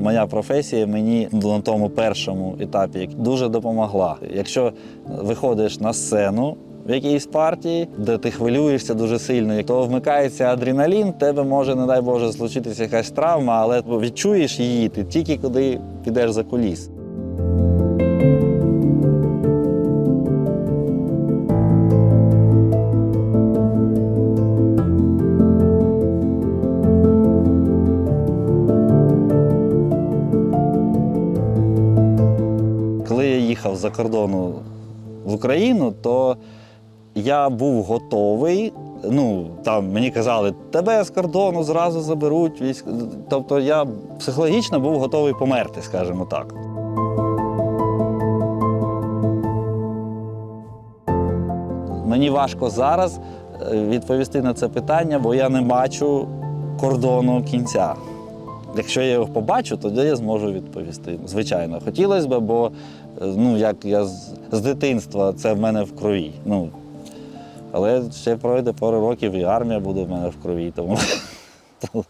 моя професія мені на тому першому етапі дуже допомогла. Якщо виходиш на сцену в якійсь партії, де ти хвилюєшся дуже сильно, то вмикається адреналін, тебе може, не дай Боже, случитися якась травма, але відчуєш її ти тільки коли підеш за куліс. Їхав за кордону в Україну, то я був готовий. Ну, там мені казали, тебе з кордону зразу заберуть. військ». Тобто я психологічно був готовий померти, скажімо так. Мені важко зараз е, відповісти на це питання, бо я не бачу кордону кінця. Якщо я його побачу, тоді я зможу відповісти. Звичайно, хотілося б, бо е, ну, як я з, з дитинства це в мене в крові. Ну, але ще пройде пару років і армія буде в мене в крові. Тому